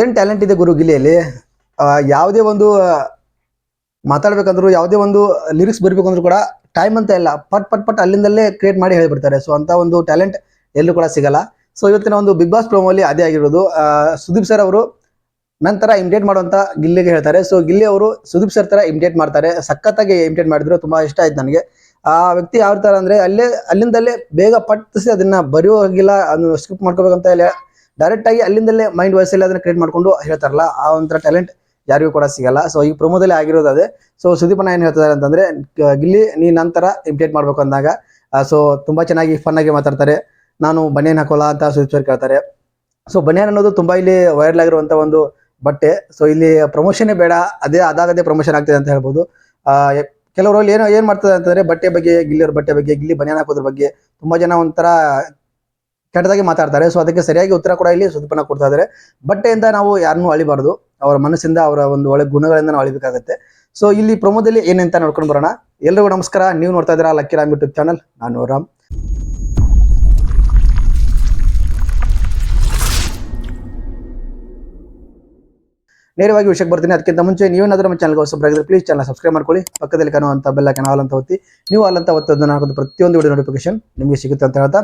ಏನು ಟ್ಯಾಲೆಂಟ್ ಇದೆ ಗುರು ಗಿಲ್ಲಿಯಲ್ಲಿ ಯಾವುದೇ ಒಂದು ಮಾತಾಡ್ಬೇಕಂದ್ರು, ಯಾವುದೇ ಒಂದು ಲಿರಿಕ್ಸ್ ಬರಬೇಕಂದ್ರೂ ಕೂಡ ಟೈಮ್ ಅಂತ ಇಲ್ಲ. ಪಟ್ ಪಟ್ ಪಟ್ ಅಲ್ಲಿಂದಲೇ ಕ್ರಿಯೇಟ್ ಮಾಡಿ ಹೇಳಿಬಿಡ್ತಾರೆ. ಸೊ ಅಂತ ಒಂದು ಟ್ಯಾಲೆಂಟ್ ಎಲ್ಲೂ ಕೂಡ ಸಿಗಲ್ಲ. ಸೊ ಇವತ್ತಿನ ಒಂದು ಬಿಗ್ ಬಾಸ್ ಪ್ರೋಮೋಲಿ ಅದೇ ಆಗಿರೋದು. ಸುದೀಪ್ ಸರ್ ಅವರು ನಂತರ ಇಮಿಟೇಟ್ ಮಾಡುವಂತ ಗಿಲ್ಲಿಗೆ ಹೇಳ್ತಾರೆ. ಸೊ ಗಿಲ್ಲಿ ಅವರು ಸುದೀಪ್ ಸರ್ ತರ ಇಮಿಟೇಟ್ ಮಾಡ್ತಾರೆ. ಸಖತ್ತಾಗಿ ಇಮಿಟೇಟ್ ಮಾಡಿದ್ರು. ತುಂಬಾ ಇಷ್ಟ ಆಯ್ತು ನನಗೆ. ಆ ವ್ಯಕ್ತಿ ಯಾವ ತರ ಅಂದ್ರೆ ಅಲ್ಲೇ ಅಲ್ಲಿಂದಲೇ ಬೇಗ ಪಟ್ಟಿಸಿ ಅದನ್ನ ಬರೆಯೋ ಹೋಗಿಲ್ಲ ಅದನ್ನು ಸ್ಕಿಪ್ ಮಾಡ್ಕೋಬೇಕಂತ ಇಲ್ಲ ಡೈರೆಕ್ಟ್ ಆಗಿ ಅಲ್ಲಿಂದಲೇ ಮೈಂಡ್ ವಾಯ್ಸಲ್ಲಿ ಅದನ್ನ ಕ್ರಿಯೇಟ್ ಮಾಡ್ಕೊಂಡು ಹೇಳ್ತಾರಲ್ಲ, ಆ ಒಂಥರ ಟ್ಯಾಲೆಂಟ್ ಯಾರಿಗೂ ಕೂಡ ಸಿಗಲ್ಲ. ಸೊ ಈ ಪ್ರೊಮೋದಲ್ಲಿ ಆಗಿರೋದು ಅದೇ. ಸೊ ಸುದೀಪನ ಏನು ಹೇಳ್ತಾರೆ ಅಂತಂದ್ರೆ ಗಿಲ್ಲಿ, ನೀ ನಂತರ ಇಮಿಟೇಟ್ ಮಾಡ್ಬೇಕು ಅಂದಾಗ ಸೊ ತುಂಬಾ ಚೆನ್ನಾಗಿ ಫನ್ ಆಗಿ ಮಾತಾಡ್ತಾರೆ. ನಾನು ಬನಿಯನ್ ಹಾಕೋಲ್ಲ ಅಂತ ಸುದೀಪ್ ಸರ್ ಕೇಳ್ತಾರೆ. ಸೊ ಬನಿಯನ್ ಅನ್ನೋದು ತುಂಬಾ ಇಲ್ಲಿ ವೈರಲ್ ಆಗಿರುವಂತ ಒಂದು ಬಟ್ಟೆ. ಸೊ ಇಲ್ಲಿ ಪ್ರಮೋಷನೇ ಬೇಡ, ಅದೇ ಅದಾಗದೇ ಪ್ರಮೋಷನ್ ಆಗ್ತದೆ ಅಂತ ಹೇಳ್ಬೋದು. ಕೆಲವರು ಏನೋ, ಏನ್ ಮಾಡ್ತದೆ ಅಂತಂದ್ರೆ, ಬಟ್ಟೆ ಬಗ್ಗೆ, ಗಿಲ್ಲಿಯವ್ರ ಬಟ್ಟೆ ಬಗ್ಗೆ, ಗಿಲ್ಲಿ ಬನಿಯನ್ ಹಾಕೋದ್ರ ಬಗ್ಗೆ, ತುಂಬಾ ಜನ ಒಂಥರ ಕೆಟ್ಟದಾಗಿ ಮಾತಾಡ್ತಾರೆ. ಸೊ ಅದಕ್ಕೆ ಸರಿಯಾಗಿ ಉತ್ತರ ಕೂಡ ಇಲ್ಲಿ ಸುದೀಪನ ಕೊಡ್ತಾ ಇದ್ದಾರೆ. ಬಟ್ಟೆಯಿಂದ ನಾವು ಯಾರನ್ನೂ ಅಳಿಬಾರ್ದು. ಅವರ ಮನಸ್ಸಿಂದ, ಅವರ ಒಂದು ಒಳ್ಳೆ ಗುಣಗಳಿಂದ ನಾವು ಅಳಿಬೇಕಾಗುತ್ತೆ. ಸೊ ಇಲ್ಲಿ ಪ್ರಮೋದಲ್ಲಿ ಏನಂತ ನೋಡ್ಕೊಂಡು ಬರೋಣ. ಎಲ್ರಿಗೂ ನಮಸ್ಕಾರ. ನೀವು ನೋಡ್ತಾ ಇದ್ದೀರಾ ಲಕ್ಕಿ ರಾಮ್ ಯೂಟ್ಯೂಬ್ ಚಾನಲ್ ನಾನು ರಾಮ್. ನೇರವಾಗಿ ವಿಷಯಕ್ಕೆ ಬರ್ತೀನಿ. ಅದಕ್ಕಿಂತ ಮುಂಚೆ ನೀವೇನಾದ್ರೂ ನಮ್ಮ ಚಾನಲ್ಗೆ ಹೊಸಬರಾಗಿದ್ರೆ ಪ್ಲೀಸ್ ಚಾನಲ್ ಸಬ್ಸ್ಕ್ರೈಬ್ ಮಾಡ್ಕೊಳ್ಳಿ. ಪಕ್ಕದಲ್ಲಿ ಕಾಣುವಂಥ ಬೆಲ್ಲ ಕಾಣುವಂಥ ಅಂತ ಒತ್ತಿ. ನೀವು ಅಲ್ಲಂತ ಒತ್ತೋದನ್ನ ಹಾಕೋದು ಪ್ರತಿಯೊಂದು ವಿಡಿಯೋ ನೋಟಿಫಿಕೇಶನ್ ನಿಮಗೆ ಸಿಗುತ್ತೆ ಅಂತ ಹೇಳ್ತಾ.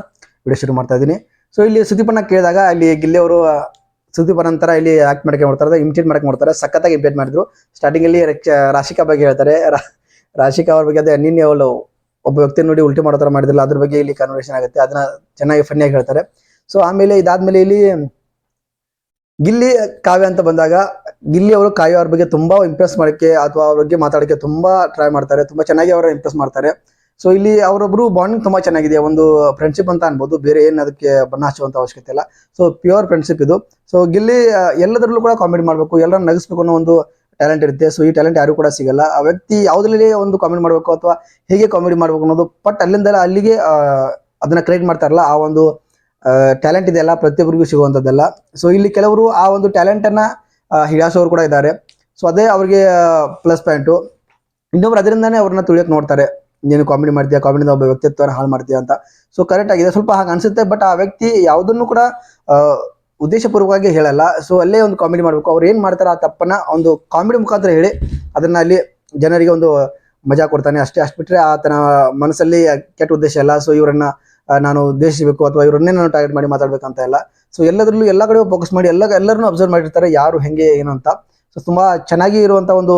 ವಿಡಿಯೋ ಶುರು ಮಾಡ್ತಾ ಇದ್ದೀನಿ. ಸೊ ಇಲ್ಲಿ ಸುದೀಪನ್ನ ಕೇಳಿದಾಗ ಅಲ್ಲಿ ಗಿಲ್ಲಿ ಅವರು ಸುದೀಪ ನಂತರ ಇಲ್ಲಿ ಆಕ್ಟ್ ಮಾಡಕ್ಕೆ ಮಾಡ್ತಾರೆ ಇಮಿಟೇಟ್ ಮಾಡಕ್ಕೆ ಮಾಡ್ತಾರೆ, ಸಖತ್ತಾಗಿ ಇಮಿಟೇಟ್ ಮಾಡಿದ್ರು. ಸ್ಟಾರ್ಟಿಂಗ್ ಅಲ್ಲಿ ರಕ್ಷ- ರಾಶಿಕಾ ಬಗ್ಗೆ ಹೇಳ್ತಾರೆ. ರಾಶಿಕಾ ಅವ್ರ ಬಗ್ಗೆ ಅದೇ, ನಿನ್ನೆ ಅವಳು ಒಬ್ಬ ವ್ಯಕ್ತಿ ನೋಡಿ ಉಲ್ಟಿ ಮಾಡೋ ಥರ ಮಾಡಿದ್ರಲ್ಲ, ಅದ್ರ ಬಗ್ಗೆ ಇಲ್ಲಿ ಕನ್ವರ್ಸೇಷನ್ ಆಗುತ್ತೆ. ಅದನ್ನ ಚೆನ್ನಾಗಿ ಫನ್ನಿಯಾಗಿ ಹೇಳ್ತಾರೆ. ಸೊ ಆಮೇಲೆ ಇದಾದ್ಮೇಲೆ ಇಲ್ಲಿ ಗಿಲ್ಲಿ ಕಾವ್ಯ ಅಂತ ಬಂದಾಗ, ಗಿಲ್ಲಿ ಅವರು ಕಾವ್ಯ ಅವ್ರ ಬಗ್ಗೆ ತುಂಬಾ ಇಂಪ್ರೆಸ್ ಮಾಡಕ್ಕೆ ಅಥವಾ ಅವ್ರ ಬಗ್ಗೆ ಮಾತಾಡಕ್ಕೆ ತುಂಬಾ ಟ್ರೈ ಮಾಡ್ತಾರೆ. ತುಂಬಾ ಚೆನ್ನಾಗಿ ಅವರ ಇಂಪ್ರೆಸ್ ಮಾಡ್ತಾರೆ. ಸೊ ಇಲ್ಲಿ ಅವರೊಬ್ರು ಬಾಂಡಿಂಗ್ ತುಂಬಾ ಚೆನ್ನಾಗಿದೆ. ಒಂದು ಫ್ರೆಂಡ್ಶಿಪ್ ಅಂತ ಅನ್ಬೋದು. ಬೇರೆ ಏನು ಅದಕ್ಕೆ ಬಣ್ಣ ಹಚ್ಚುವಂತ ಅವಶ್ಯಕತೆ ಇಲ್ಲ. ಸೊ ಪ್ಯೂರ್ ಫ್ರೆಂಡ್ಶಿಪ್ ಇದು. ಸೊ ಗಿಲ್ಲಿ ಎಲ್ಲದರಲ್ಲೂ ಕೂಡ ಕಾಮಿಡಿ ಮಾಡಬೇಕು. ಎಲ್ಲರನ್ನ ನಗಿಸ್ಬೇಕು ಅನ್ನೋ ಒಂದು ಟ್ಯಾಲೆಂಟ್ ಇರುತ್ತೆ. ಸೊ ಈ ಟ್ಯಾಲೆಂಟ್ ಯಾರು ಕೂಡ ಸಿಗಲ್ಲ. ಆ ವ್ಯಕ್ತಿ ಯಾವ್ದ್ರಲ್ಲಿ ಒಂದು ಕಾಮೆಂಟ್ ಮಾಡಬೇಕು ಅಥವಾ ಹೇಗೆ ಕಾಮಿಡಿ ಮಾಡ್ಬೇಕು ಅನ್ನೋದು ಬಟ್ ಅಲ್ಲಿಂದ ಅಲ್ಲಿಗೆ ಅದನ್ನ ಕ್ರಿಯೇಟ್ ಮಾಡ್ತಾರಲ್ಲ ಆ ಒಂದು ಟ್ಯಾಲೆಂಟ್ ಇದೆಯಲ್ಲ ಪ್ರತಿಯೊಬ್ಬರಿಗೂ ಸಿಗುವಂಥದ್ದಲ್ಲ ಸೊ ಇಲ್ಲಿ ಕೆಲವರು ಆ ಒಂದು ಟ್ಯಾಲೆಂಟ್ ಅನ್ನ ಆ, ಹಿಡಿಸೋರು ಕೂಡ ಇದ್ದಾರೆ. ಸೊ ಅದೇ ಅವ್ರಿಗೆ ಪ್ಲಸ್ ಪಾಯಿಂಟು ಇನ್ನೊಬ್ರು ಅದರಿಂದಾನೇ ಅವ್ರನ್ನ ತುಳಿಯೋಕೆ ನೋಡ್ತಾರೆ. ನೀನು ಕಾಮಿಡಿ ಮಾಡ್ತೀಯಾ? ಕಾಮಿಡಿಯಿಂದ ಒಬ್ಬ ವ್ಯಕ್ತಿತ್ವನ ಹಾಳು ಮಾಡ್ತೀಯಾ ಅಂತ. ಸೊ ಕರೆಕ್ಟ್ ಆಗಿದೆ. ಸ್ವಲ್ಪ ಹಾಗೆ ಅನ್ಸುತ್ತೆ ಬಟ್ ಆ ವ್ಯಕ್ತಿ ಯಾವುದನ್ನು ಕೂಡ ಉದ್ದೇಶಪೂರ್ವಕವಾಗಿ ಹೇಳಲ್ಲ. ಸೊ ಅಲ್ಲೇ ಒಂದು ಕಾಮಿಡಿ ಮಾಡಬೇಕು. ಅವ್ರು ಏನು ಮಾಡ್ತಾರೆ ಆ ತಪ್ಪನ್ನ ಒಂದು ಕಾಮಿಡಿ ಮುಖಾಂತರ ಹೇಳಿ, ಅದನ್ನ ಅಲ್ಲಿ ಜನರಿಗೆ ಒಂದು ಮಜಾ ಕೊಡ್ತಾನೆ. ಅಷ್ಟೇ, ಅಷ್ಟು ಬಿಟ್ಟರೆ ಆತನ ಮನಸ್ಸಲ್ಲಿ ಕೆಟ್ಟ ಉದ್ದೇಶ ಇಲ್ಲ. ಸೊ ಇವರನ್ನ ನಾನು ಉದ್ದೇಶಿಸಬೇಕು ಅಥವಾ ಇವರನ್ನೇ ನಾನು ಟಾರ್ಗೆಟ್ ಮಾಡಿ ಮಾತಾಡಬೇಕಂತ ಇಲ್ಲ. ಸೊ ಎಲ್ಲದರಲ್ಲೂ ಎಲ್ಲ ಕಡೆ ಫೋಕಸ್ ಮಾಡಿ, ಎಲ್ಲ, ಎಲ್ಲರನ್ನೂ ಅಬ್ಸರ್ವ್ ಮಾಡಿರ್ತಾರೆ. ಯಾರು, ಹೆಂಗೆ, ಏನು ಅಂತ. ಸೊ ತುಂಬ ಚೆನ್ನಾಗಿ ಇರುವಂಥ ಒಂದು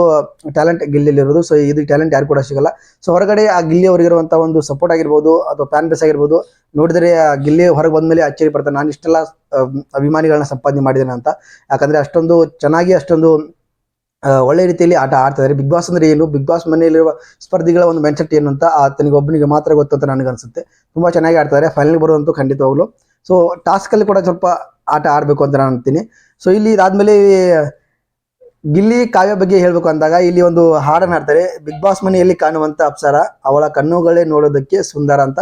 ಟ್ಯಾಲೆಂಟ್ ಗಿಲ್ಲಿಯಲ್ಲಿ ಇರೋದು ಸೊ ಇದು ಟ್ಯಾಲೆಂಟ್ ಯಾರು ಕೂಡ ಸಿಗಲ್ಲ. ಸೊ ಹೊರಗಡೆ ಆ ಗಿಲ್ಲಿ ಅವರಿಗಿರುವಂಥ ಒಂದು ಸಪೋರ್ಟ್ ಆಗಿರ್ಬೋದು, ಅಥವಾ ಫ್ಯಾನ್ ಬೇಸ್ ಆಗಿರ್ಬೋದು, ನೋಡಿದ್ರೆ ಆ ಗಿಲ್ಲಿ ಹೊರಗೆ ಬಂದಮೇಲೆ ಅಚ್ಚರಿ ಪಡ್ತಾರೆ. ನಾನು ಇಷ್ಟೆಲ್ಲ ಅಭಿಮಾನಿಗಳನ್ನ ಸಂಪಾದನೆ ಮಾಡಿದ್ದೇನೆ ಅಂತ. ಯಾಕಂದ್ರೆ ಅಷ್ಟೊಂದು ಚೆನ್ನಾಗಿ ಅಷ್ಟೊಂದು ಒಳ್ಳೆ ರೀತಿಯಲ್ಲಿ ಆಟ ಆಡ್ತಾ ಇದ್ದಾರೆ. ಬಿಗ್ ಬಾಸ್ ಅಂದ್ರೆ ಏನು? ಬಿಗ್ ಬಾಸ್ ಮನೆಯಲ್ಲಿರುವ ಸ್ಪರ್ಧಿಗಳ ಒಂದು ಮೆನ್ಸೆಟ್ ಏನು ಅಂತ ಆತನಿಗೆ ಒಬ್ಬನಿಗೆ ಮಾತ್ರ ಗೊತ್ತು ಅಂತ ನನಗೆ ಅನ್ಸುತ್ತೆ. ತುಂಬಾ ಚೆನ್ನಾಗಿ ಆಡ್ತಾರೆ ಫೈನಲ್ ಬರುವಂತೂ ಖಂಡಿತವಾಗ್ಲು. ಸೊ ಟಾಸ್ಕ್ ಅಲ್ಲಿ ಕೂಡ ಸ್ವಲ್ಪ ಆಟ ಆಡ್ಬೇಕು ಅಂತ ನಾನು ಅಂತೀನಿ. ಸೊ ಇಲ್ಲಿ ಇದಾದ್ಮೇಲೆ ಗಿಲ್ಲಿ ಕಾವ್ಯ ಬಗ್ಗೆ ಹೇಳಬೇಕು ಅಂದಾಗ ಇಲ್ಲಿ ಒಂದು ಹಾಡನ್ನು ಹಾಡ್ತಾರೆ. ಬಿಗ್ ಬಾಸ್ ಮನೆಯಲ್ಲಿ ಕಾಣುವಂತ ಅಪ್ಸರ, ಅವಳ ಕಣ್ಣುಗಳೇ ನೋಡೋದಕ್ಕೆ ಸುಂದರ ಅಂತ.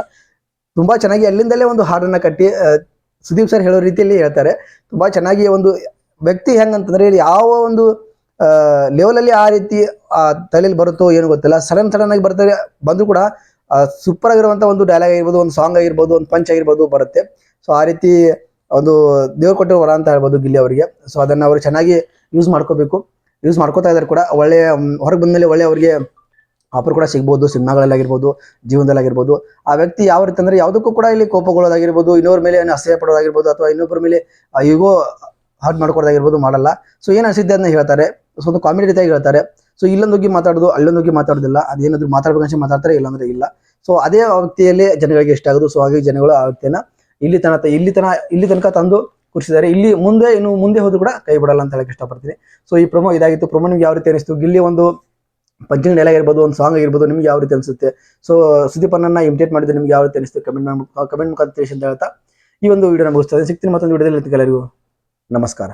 ತುಂಬಾ ಚೆನ್ನಾಗಿ ಅಲ್ಲಿಂದಲೇ ಒಂದು ಹಾಡನ್ನ ಕಟ್ಟಿ ಸುದೀಪ್ ಸರ್ ಹೇಳೋ ರೀತಿಯಲ್ಲಿ ಹೇಳ್ತಾರೆ. ತುಂಬಾ ಚೆನ್ನಾಗಿ ಒಂದು ವ್ಯಕ್ತಿ ಹೆಂಗಂತಂದ್ರೆ ಯಾವ ಒಂದು ಲೆವೆಲಲ್ಲಿ ಆ ರೀತಿ, ಆ ತಲೆಯಲ್ಲಿ ಬರುತ್ತೋ ಏನು ಗೊತ್ತಿಲ್ಲ. ಸಡನ್ ಸಡನ್ ಆಗಿ ಬರ್ತಾರೆ. ಬಂದರೂ ಕೂಡ ಸೂಪರ್ ಆಗಿರುವಂತ ಒಂದು ಡೈಲಾಗ್ ಆಗಿರ್ಬೋದು, ಒಂದು ಸಾಂಗ್ ಆಗಿರ್ಬೋದು, ಒಂದು ಪಂಚ್ ಆಗಿರ್ಬೋದು ಬರುತ್ತೆ. ಸೊ ಆ ರೀತಿ ಒಂದು ದೇವ್ರು ಕೊಟ್ಟಿರೋ ವರ ಅಂತ ಹೇಳ್ಬೋದು ಗಿಲ್ಲಿ ಅವರಿಗೆ. ಸೊ ಅದನ್ನ ಅವರು ಚೆನ್ನಾಗಿ ಯೂಸ್ ಮಾಡ್ಕೋಬೇಕು. ಯೂಸ್ ಮಾಡ್ಕೋತಾ ಇದ್ದಾರೆ ಕೂಡ. ಒಳ್ಳೆಯ ಹೊರಗೆ ಬಂದಮೇಲೆ ಒಳ್ಳೆ ಅವರಿಗೆ ಆಫರ್ ಕೂಡ ಸಿಗ್ಬೋದು, ಸಿನಿಮಾಗಳಲ್ಲಾಗಿರ್ಬೋದು, ಜೀವನದಲ್ಲಾಗಿರ್ಬೋದು. ಆ ವ್ಯಕ್ತಿ ಯಾವ ರೀತಿ ಅಂದ್ರೆ ಯಾವುದಕ್ಕೂ ಕೂಡ ಇಲ್ಲಿ ಕೋಪಗೊಳ್ಳೋದಾಗಿರ್ಬೋದು ಇನ್ನೊಬ್ಬರ ಮೇಲೆ ಏನು ಅಸಹ್ಯ ಪಡೋದಾಗಿರ್ಬೋದು ಅಥವಾ ಇನ್ನೊಬ್ಬರ ಮೇಲೆ ಈಗೋ ಹಾಡ್ ಮಾಡ್ಕೊಡೋದಾಗಿರ್ಬೋದು ಮಾಡಲ್ಲ. ಸೊ ಏನು ಅನಿಸಿದ್ದೆ ಅದನ್ನ ಹೇಳ್ತಾರೆ. ಸೊ ಒಂದು ಕಾಮಿಡಿ ರೀತಿಯಾಗಿ ಹೇಳ್ತಾರೆ. ಸೊ ಇಲ್ಲೊಂದು ಹೋಗಿ ಮಾತಾಡೋದು ಅಲ್ಲೊಂದು ಹೋಗಿ ಮಾತಾಡೋದಿಲ್ಲ ಅದೇನಾದ್ರು ಮಾತಾಡ್ಬೇಕು ಅನ್ಸಿ ಮಾತಾಡ್ತಾರೆ, ಇಲ್ಲಾಂದ್ರೆ ಇಲ್ಲ. ಸೊ ಅದೇ ವ್ಯಕ್ತಿಯಲ್ಲಿ ಜನಗಳಿಗೆ ಇಷ್ಟ ಆಗೋದು. ಸೊ ಹಾಗಾಗಿ ಜನಗಳು ಆ ವ್ಯಕ್ತಿಯನ್ನ ಇಲ್ಲಿ ತನಕ, ಇಲ್ಲಿ ತನ, ಇಲ್ಲಿ ತನಕ ತಂದು ಕೂರಿಸಿದ್ದಾರೆ. ಇಲ್ಲಿ ಮುಂದೆ, ಇನ್ನು ಮುಂದೆ ಹೋದ್ರು ಕೂಡ ಕೈ ಬಿಡಲ್ಲ ಅಂತ ಹೇಳಕ್ಕೆ ಇಷ್ಟಪಡ್ತೀನಿ. ಸೊ ಈ ಪ್ರೊಮೋ ಇದಾಗಿತ್ತು. ಪ್ರೊಮೋ ನಿಮ್ಗೆ ಯಾವ ರೀತಿ ಅನಿಸ್ತು? ಇಲ್ಲಿ ಒಂದು ಪಂಚಿನ ಡೈಲಾಗ್ ಇರ್ಬೋದು ಒಂದು ಸಾಂಗ್ ಇರ್ಬೋದು ನಿಮ್ಗೆ ಯಾವ ರೀತಿ ಅನಿಸುತ್ತೆ? ಸೊ ಸುದೀಪನ್ನ ಇಮಿಟೇಟ್ ಮಾಡಿದ್ರೆ ನಿಮ್ಗೆ ಯಾವ ರೀತಿ ಅನಿಸ್ತು? ಕಮೆಂಟ್ ಕಮೆಂಟ್ ಮುಖಾಂತರ ಅಂತ ಹೇಳ್ತಾ ಈ ಒಂದು ವಿಡಿಯೋ ಮುಗಿಸ್ತದೆ ಸಿಗ್ತೀನಿ ಮತ್ತೊಂದು ವಿಡಿಯೋದಲ್ಲಿ ಎಲ್ಲರಿಗೂ ನಮಸ್ಕಾರ.